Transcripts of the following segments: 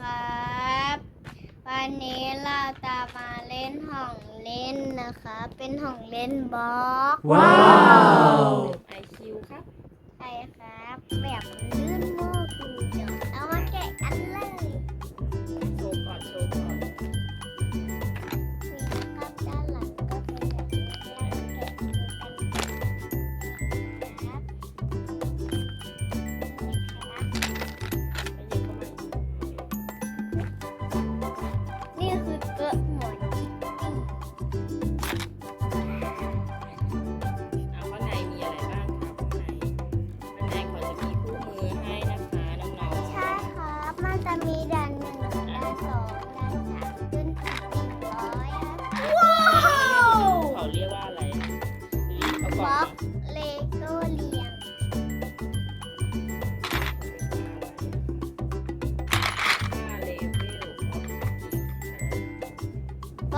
ครับ วันนี้เราจะมาเล่นห้องเล่นนะคะ เป็นห้องเล่นบล็อกว้าว ไอคิวครับ ใช่ครับแบบลื่น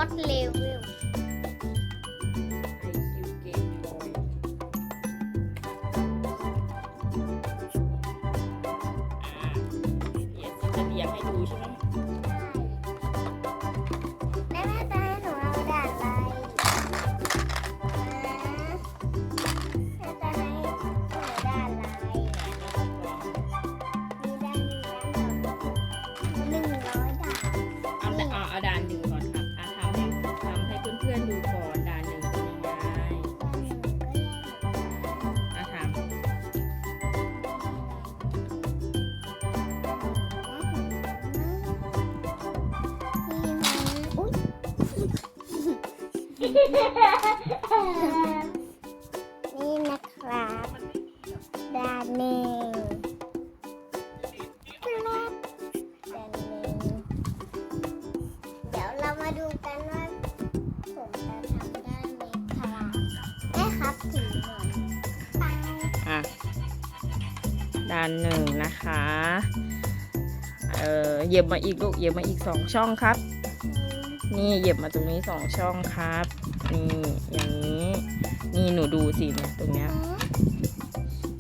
บล็อกเลเวลไอคิวเกมบอยอ่าเดี๋ยวจะเรียงให้ดูใช่ไหมแม่แม่จะให้หนูเอาด่านอะไรนะแม่จะให้หนูด่านอะไรมีด่านหนึ่งด่านสองหนึ่งร้อยด่าน เอาแต่เอาเอาด่านหนึ่ง นี่นะครับดานหนึ่งครับดานหนึ่งเดี๋ยวเรามาดูกันว่าผมจะทำได้ไหมครับแม่ครับถือหน่อยไปอะด่านหนึ่งนะคะ เออเหยียบมาอีกลูกเหยียบมาอีกสองช่องครับ นี่เหยียบมาตรงนี้สองช่องครับ นี่อย่างนี้ นี่หนูดูสิเนี่ยตรงเนี้ย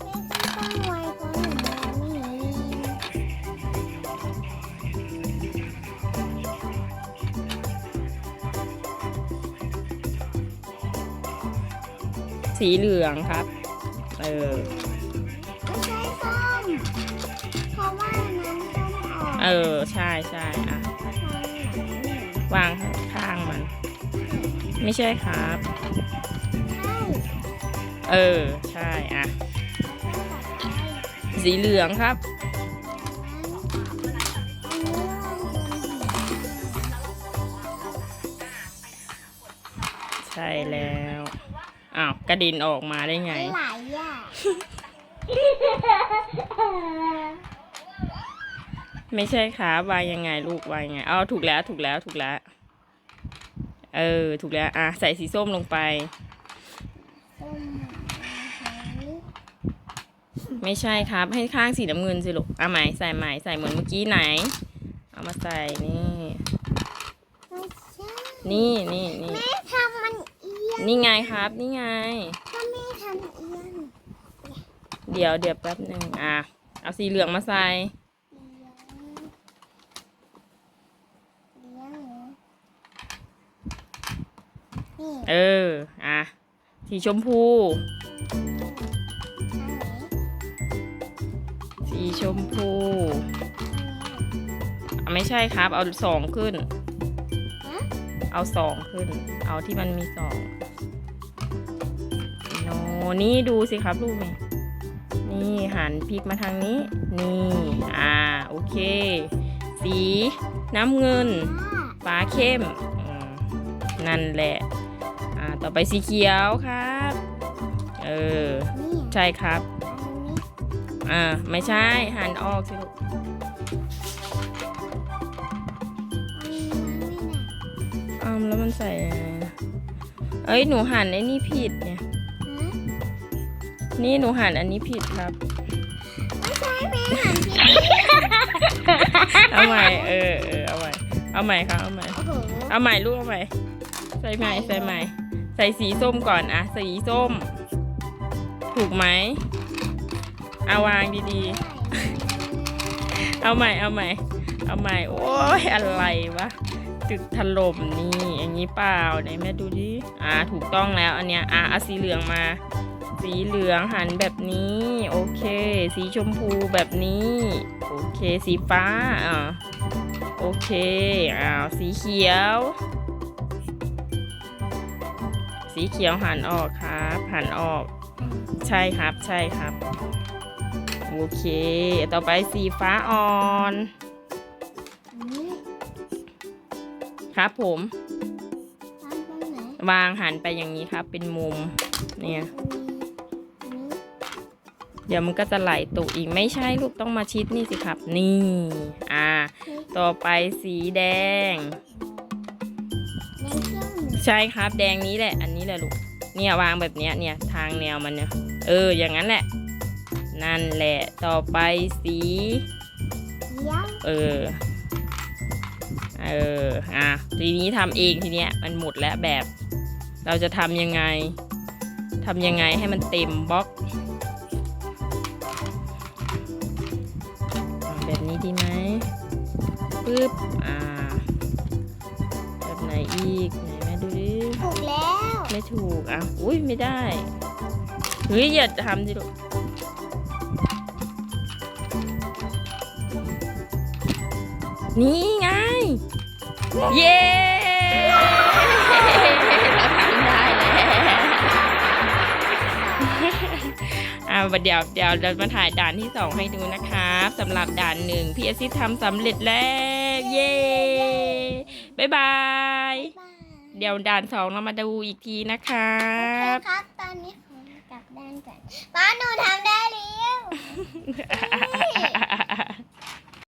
แม่ต้องไวเพราะหนูมองไม่เห็นสีเหลืองครับ เออ ไม่ใช่ส้มเพราะว่าน้ำส้มออก เออ ใช่ใช่อะ วางข้างๆมัน ไม่ใช่ครับใช่เออ ใช่อะแล้วก็ตัดไปสีเหลืองครับอันนี้ลองดูใช่แล้ว อ้าว กระดินออกมาได้ไงหลายอย่างไม่ใช่ครับวางยังไงลูกวางยังไง เอาถูกแล้วถูกแล้วถูกแล้ว เออ ถูกแล้ว อะ ใส่สีส้มลงไปส้มหอยไม่ใช่ครับ ให้ข้างสีน้ำเงินสิลูกเอาใหม่ใส่ใหม่ใส่เหมือนเมื่อกี้ไหน เอามาใส่นี่ไม่ใช่นี่นี่นี่แม่ทำมันเอียงนี่ไงครับ นี่ไง ถ้าแม่ทำเอียง เดี๋ยวเดี๋ยวแป๊บหนึ่งอะ เอาสีเหลืองมาใส่ เอียงเอียง นี่เออ อะ สีชมพู สีชมพูอะไม่ใช่ครับ เอาสองขึ้นเอาสองขึ้น เอาที่มันมีสองโนนี่ดูสิครับลูกนี่ นี่หันพลิกมาทางนี้ นี่ อ่า โอเค สีน้ำเงินฟ้าเข้มอืมนั่นแหละอ่า ต่อไปสีเขียวครับ เออ นี่ใช่ครับ อ่า ไม่ใช่ หันออกสิลูก อ้าวแล้วมันใส่ยังไงนะเอ้ย หนูหันไอ้นี่ผิดเนี่ย นี่หนูหันอันนี้ผิดครับไม่ใช่แม่หันผิดเอาใหม่ เออเออเอาใหม่ เอาใหม่ครับ เอาใหม่โอ้โหเอาใหม่ลูกเอาใหม่ ใส่ใหม่ใส่ใหม่ ใส่สีส้มก่อนอะสีส้ม ถูกไหมเอาวางดีๆ เอาใหม่เอาใหม่ เอาใหม่ โอ้ยอะไรวะตึกถล่มนี่อย่างนี้เปล่าไหนแม่ดูดิอ่าถูกต้องแล้วอันเนี้ยอ่าเอาสีเหลืองมา สีเหลืองหันแบบนี้ โอเค สีชมพูแบบนี้ โอเคสีฟ้าอ่าโอเคอ้าวสีเขียว สีเขียวหันออกครับหันออก ใช่ครับใช่ครับ โอเค ต่อไปสีฟ้าอ่อนนี่ครับผมทำตรงไหนวางหันไปอย่างนี้ครับ เป็นมุม เนี่ยอันนี้เดี๋ยวมันก็จะไหลตกอีกไม่ใช่ลูกต้องมาชิดนี่สิครับ นี่ อ่า ต่อไปสีแดง ใช่ครับแดงนี้แหละ อันนี้แหละลูก เนี่ยวางแบบเนี้ยเนี่ยทางแนวมันเนี่ย เออ อย่างนั้นแหละ นั่นแหละ ต่อไปสีเลี้ยงเออ เออ อะ ทีนี้ทำเองทีเนี้ย มันหมดแล้วแบบ เราจะทำยังไง ทำยังไงให้มันเต็มบล็อกอะแบบนี้ดีไหมปึ๊บ อ่า แบบไหนอีกไหนแม่ ดูดิ ถูกแล้วไม่ถูกอะ อุ้ยไม่ได้เฮ้ยอย่าทำสิลูกนี่ไง เย้เราทำได้แล้วอ่าเดี๋ยวเดี๋ยวเรามาถ่ายด่านที่สองให้ดูนะครับสำหรับด่านหนึ่งพี่อาซิทำสำเร็จแล้ว เย้ บ๊ายบายบ๊ายบาย เดี๋ยวด่านสองเรามาดูอีกทีนะครับโอเคครับ ตอนนี้ขอกลับด้านก่อนป้าหนูทำได้แล้ว